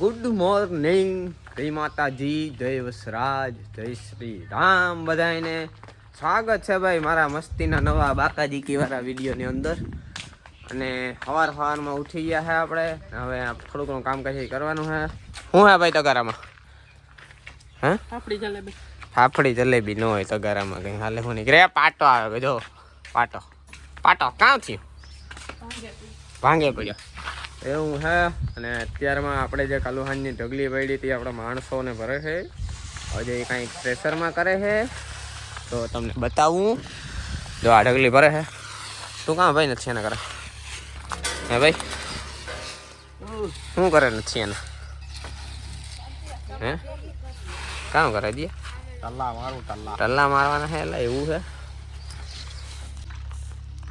Good morning જય માતાજી જય વસરાજ જય શ્રી રામ બધાને સ્વાગત છે ભાઈ મારા મસ્તીના નવા બાકાજી કીવાળા વિડીયોની અંદર. અને સવાર સવારમાં ઉઠી ગયા છે આપણે. હવે થોડું ઘણું કામ કાજ કરવાનું છે શું હે ભાઈ તગારામાં? હે? આપણી જલેબી. ફાફડી જલેબી ન હોય તગારામાં કંઈ. હાલે હું નીકળે. પાટો આવે જો પાટો. પાટો કાં થયું? ભાંગે પડ્યો. એવું હે અને અત્યારમાં આપણે જે કાલુહાનની ઢગલી પડી હતી આપણા માણસોને ભરે છે. હજે એ કાંઈક પ્રેશરમાં કરે છે. તો તમને બતાવું. જો આ ઢગલી ભરે છે. તું કાં ભાઈ નથી એના કરે હે ભાઈ? શું કરે નથી એના? હે? કામ કરે દે ટલ્લા મારું ટલ્લા ટલ્લા મારવાના છે એટલે એવું છે.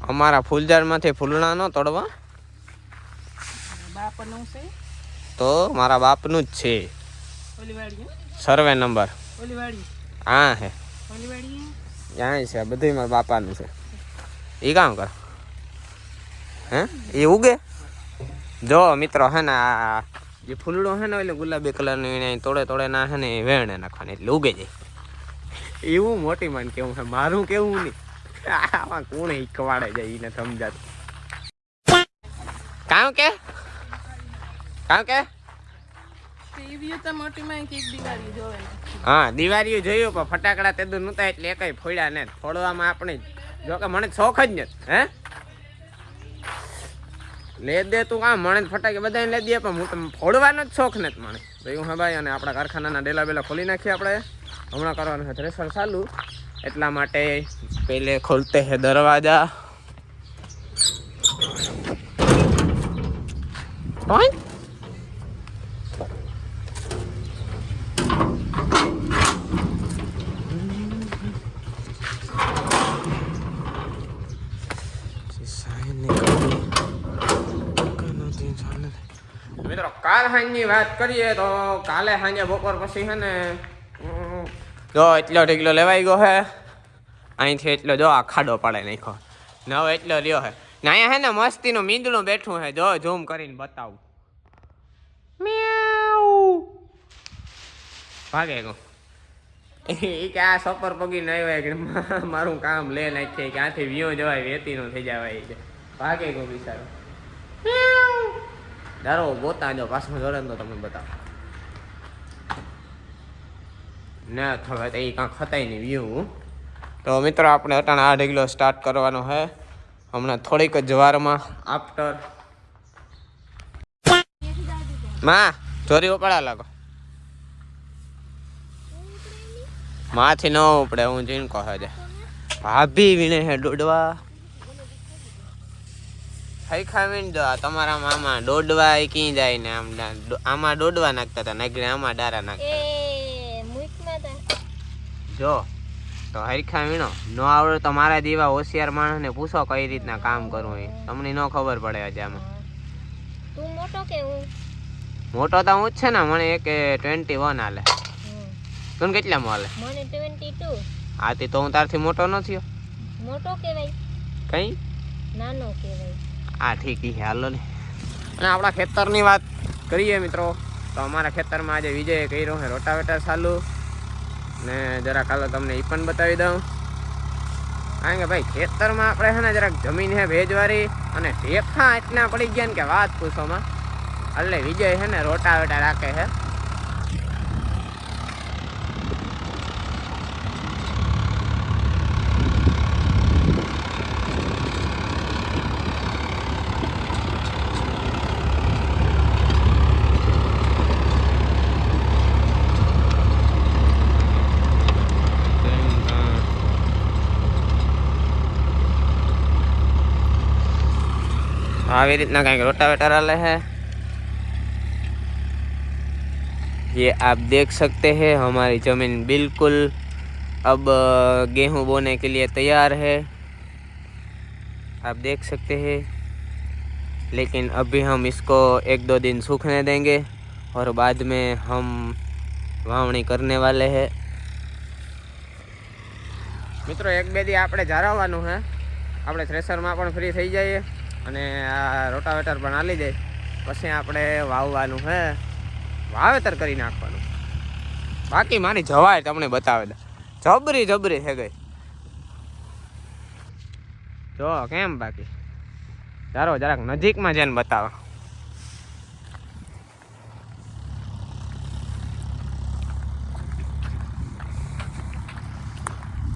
અમારા ફૂલઝાડમાંથી ફૂલણા ન તોડવા. બાપનું છે? તો મારા બાપનું જ છે. Survey number. હા હે. ત્યાં છે બધું મારા બાપાનું છે. એ કામ કર. હે? એ ઉગે? જો મિત્રો હે ને આ જે ફૂલડો હે ને એટલે ગુલાબી કલરનું એને તોડે તોડે ના હે ને વેણે નાખવાની એટલે ઉગે જાય. એવું મોટી માન કેવું છે? મારું કેવું નહીં. આમાં કોણ હિકવાડે જાય એને સમજાતું. કામ કે? કામ કે? તો હા દિવાળીઓ જોયું પણ ફટાકડા તેદું નહોતા એટલે એકય ફોડ્યા ને. ફોડવામાં આપણે જો કે મને શોખ જ નથી હે? લે દે તું કામ મને ફટાકે બધાને લે દે પણ હું તમને ફોડવાનો જ શોખ નથી મને. તો એવું હા ભાઈ અને આપણા કારખાનાના ડેલા બેલા ખોલી નાખીએ આપણે. હમણાં કરવાનું છે થ્રેસર ચાલુ. એટલા માટે પહેલે ખોલતે હે દરવાજા ઓય મિત્રો કાલ સાંજની વાત કરીએ તો કાલે સાંજે બપોર પછી છે ને જો એટલો ઢીકલો લેવાઈ ગયો છે અહીંથી એટલો જો આ ખાડો પાડે નાખ્યો. નવ એટલો રહ્યો હે. ને અહીંયા હે ને મસ્તીનું મીંદડું બેઠું હે. જો ઝૂમ કરીને બતાવું. ભાગે ગયું. એ કે આ સપર પગી નહીં હોય કે મારું કામ લે નાખીએ ક્યાંથી વ્યો જવાય, વેતીનો થઈ જવાય છે ભાગે ગો બિચારો. દારો ગોતા જો પાછો ને તો તમને બતાવો ના હવે તો એ કાંક ખતાય નહીં વ્યૂ તો મિત્રો આપણે અટાણે આ ઢગલો સ્ટાર્ટ કરવાનો છે હમણાં થોડીક જ વારમાં. આફ્ટરમાં ચોરી ઉપાડા લાગો. માથી ન ઉપડે હું જીન કહે છે ભાભી વીણે હે દોડવા. ખાઈ આ તમારા મામા દોડવા કી જાય ને આમ આમાં દોડવા નાખતા હતા નગરે આમાં ડારા નાખતા તા. જો તો હરખા વીણો ન આવડે તો મારા જેવા હોશિયાર માણસને પૂછો કઈ રીતના કામ કરવું એ. તમને ન ખબર પડે હજી આમાં. તું મોટો કે હું? મોટો તો હું જ છે ને મને એક ટ્વેન્ટી વન હાલે. તું કેટલામાં હાલે? મને ટ્વેન્ટી ટુ આથી તો હું તારથી મોટો ન થયો. મોટો કહેવાય કઈ? નાનો કહેવાય આ ઠીક હાલો ને અને આપણા ખેતરની વાત કરીએ મિત્રો, તો અમારા ખેતરમાં આજે વિજય કર્યો છે રોટાવેટર ચાલુ. ને જરા કાલે તમને એ પણ બતાવી દઉં. કારણ કે ભાઈ, ખેતરમાં આપણે છે ને જરાક જમીન છે ભેજવાળી અને ઢેફા એટલા પડી ગયા ને કે વાત પૂછોમાં. એટલે વિજય છે ને રોટાવેટર રાખે છે. આવી રીતના કંઈક रोटावेटर हाले है ये आप देख सकते हैं हमारी ज़मीन बिल्कुल अब अ, गेहूं बोने के लिए तैयार है आप देख सकते हैं लेकिन अभी हम इसको एक दो दिन सूखने देंगे और बाद में हम વાવણી કરને વાલે હે મિત્રો એક બે દી આપણે જાળવવાનું હે આપણે થ્રેસરમાં પણ ફ્રી થઈ જઈએ અને આ રોટાવેટર પણ હાલી જાય પછી આપણે વાવવાનું હે. વાવેતર કરી નાખવાનું. બાકી મારી જવાય તમને બતાવે દે. જબરી જબરી છે ગઈ. જો, કેમ બાકી? ચાલો જરાક નજીકમાં જઈને બતાવો.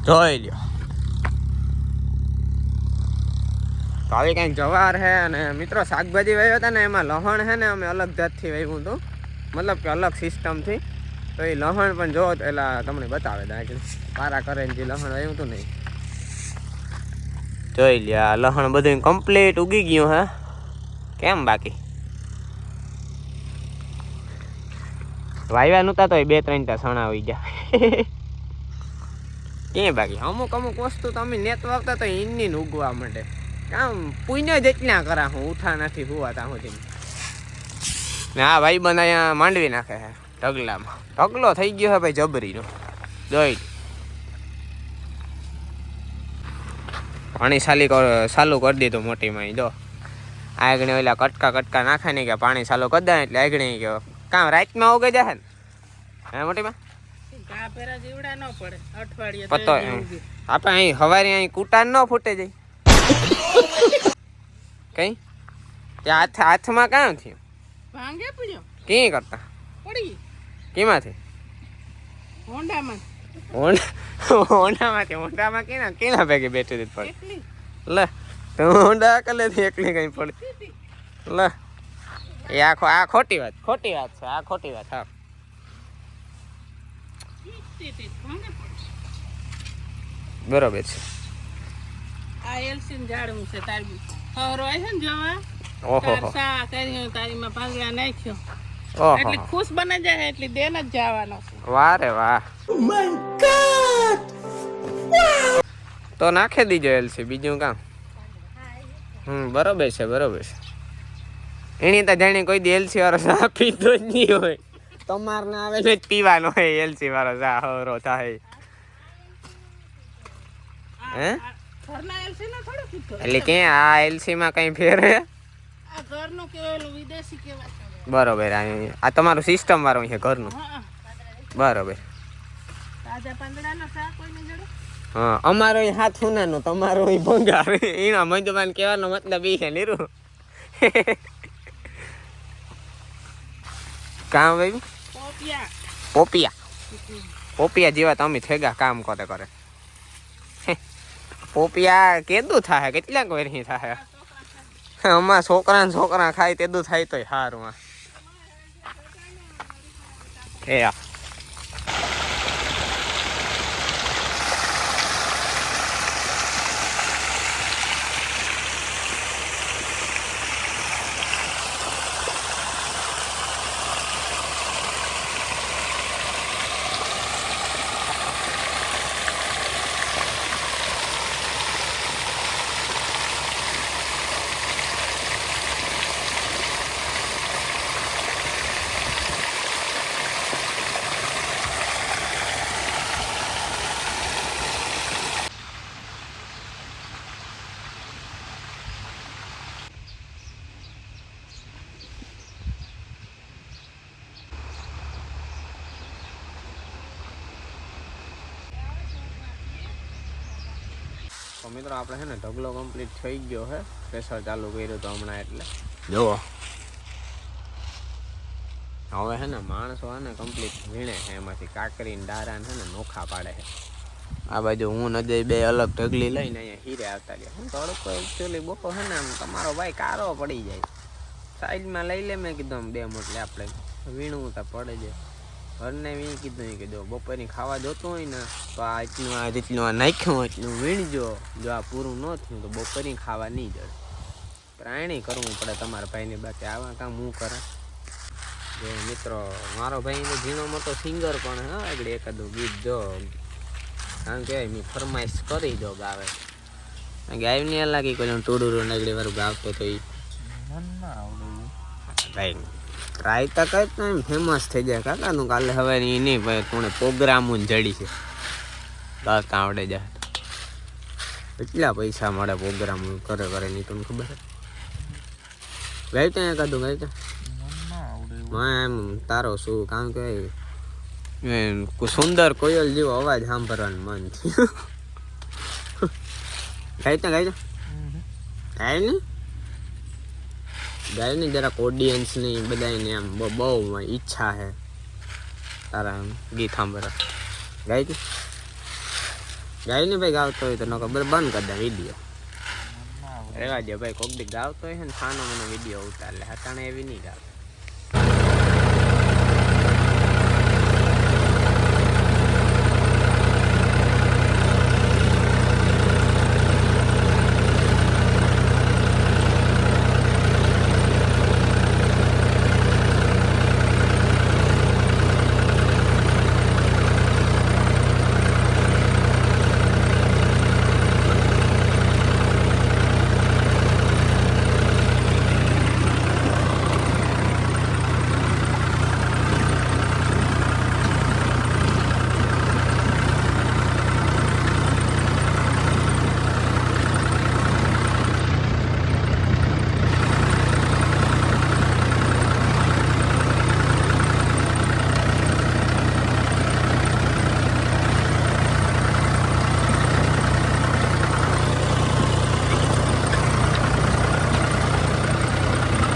જોઈ લ્યો. તો આવી કંઈક જવાર છે અને મિત્રો શાકભાજી વાવ્યો હતા ને એમાં લહણ છે ને અમે અલગ જાતથી વાવ્યું હતું. મતલબ કે અલગ સિસ્ટમથી તો એ લહણ પણ જો એટલે તમને બતાવે દા પારા કરે જે લહણ વાવ્યું હતું ને જોઈ લ્યા લહણ બધું કમ્પ્લીટ ઉગી ગયું હે. કેમ બાકી? વાવ્યા નહોતા તો બે ત્રણ ત્યાં સણા આવી ગયા. કે બાકી? અમુક અમુક વસ્તુ તો અમે નેત વાવતા તો એની ઉગવા માંડે. આમ પુણ્ય જ એટલા કરા હું ઉઠા નથી હુવા તા સુધી ને આ ભાઈ બંધ અહીંયા માંડવી નાખે છે ઢગલામાં. ઢગલો થઈ ગયો છે ભાઈ જબરીનો. જોઈ પાણી સાલી ચાલુ કરી દીધું મોટીમાં જો આગળ ઓલા કટકા કટકા નાખે ને કે પાણી ચાલુ કરી દે એટલે આગળ કે કામ રાતમાં ઉગે જશે ને? હે મોટીમાં. આપણે અહીં હવારે અહીં કૂટા ન ફૂટે જાય. કઈ? તે હાથ હાથમાં કામ થયું ભાંગે પડ્યો. કી કરતા? પડી કેમાંથી? હોન્ડામાં હોન્ડા હોન્ડામાંથી હોન્ડામાં કેના કેના ભેગી બેઠી હતી પડી લે તો હોન્ડા કલેથી એકલી કઈ પડી? લે. એ આખો આ ખોટી વાત ખોટી વાત છે આ ખોટી વાત હા. બરોબર છે. આ એલસીન ઝાડવું છે તારી હરો છે ને જોવા? ઓહો તાર હો સા કર્યો તારીમાં પાંગડા નાખ્યો. એટલે ખુશ બને જાય એટલે દેન જ જવાનો છે. વાહ રે વાહ. તો નાખી દીજો એલસી બીજું કામ? હમ બરોબર છે બરોબર છે. એની તો જાણે કોઈ દી એલસી વાળો ચા પીતો જ નહીં હોય. તમાર ના આવે જ પીવાનો હોય એલસી વાળો ચા હરો થાય. હે? એટલે કે આ એલસી માં કઈ ફેર બરોબર આ તમારું સિસ્ટમ વાળું છે ઘરનું. બરોબર. હા અમારો હાથ હુનાનો તમારો ભંગાર. એના મજબાન કહેવાનો મતલબ એ છે નીરુ. કામ ભાઈ પોપિયા. પોપિયા. પોપિયા જેવા તમે થેગા કામ કરે કરે. પોપિયા કેદું થાય કેટલાક વેરહી થાય અમારા છોકરા ને છોકરા ખાય તેદું થાય તોય સારું એ આ. તો મિત્રો આપણે છે ને ઢગલો કમ્પ્લીટ થઈ ગયો છે પ્રેશર ચાલુ કર્યું તો હમણાં એટલે. જુઓ. હવે છે ને માણસો છે ને કમ્પ્લીટ વીણે છે એમાંથી. કાકરી ને ડારા ને છે ને નોખા પાડે છે. આ બાજુ હું નજય બે અલગ ઢગલી લઈને અહીંયા હીરે આવતા ગયા હું તડકો એકચ્યુઅલી બપો છે ને આમ તમારો ભાઈ કારો પડી જાય. સાઈડમાં લઈ લે મેં કીધું બે મોટલે આપણે. વીણવું તો પડે છે ઘરને વી કીધું કે જો બપોરની ખાવા જોતું હોય ને તો આ એટલું આ જેટલું આ નાખ્યું એટલું વીણજો. જો આ પૂરું ન થયું તો બપોરની ખાવા નહીં જડે. પ્રાણી કરવું પડે તમારા ભાઈને બાકી આવા કામ હું કરે? જો મિત્રો મારો ભાઈ તો ઝીણો મોટો સિંગર પણ હા આગળ એકાદું ગીત જો. કારણ કે મેં ફરમાઈશ કરી દો ગાવે. ગાય નહીં લાગી કોઈ ટોડું નગડી વાળું ગાવતો તો એ ભાઈ ટ્રાય તો કઈ તો એમ ફેમસ થઈ જાય. કાકાનું કાલે હવે એ નહીં, ભાઈ, કોણે પ્રોગ્રામ જડી છે. દસ આવડે જાય. કેટલા પૈસા મળે પ્રોગ્રામ કરે કરે નહીં તમને ખબર ગાય ત્યાં કાધું ગાય ત્યાં? એમ, તારો શું, કામ કે સુંદર કોયલ જેવો અવાજ સાંભળવાનું મન થયું. ગાય ત્યાં, ગાય તો ગાય ને ગાય ને જરાક ઓડિયન્સની બધાને એમ બહુ- ઈચ્છા છે. તારા એમ ગીત સાંભળવા. ગાય તું? ગાય ને ભાઈ ગાવતો હોય તો ન ખબર બંધ કરી દે વીડિયો રેવા દે ભાઈ કોક દી ગાવતો હોય ને ખાનો મને વીડિયો ઉતારે. હટાણે એવી નહીં ગાવ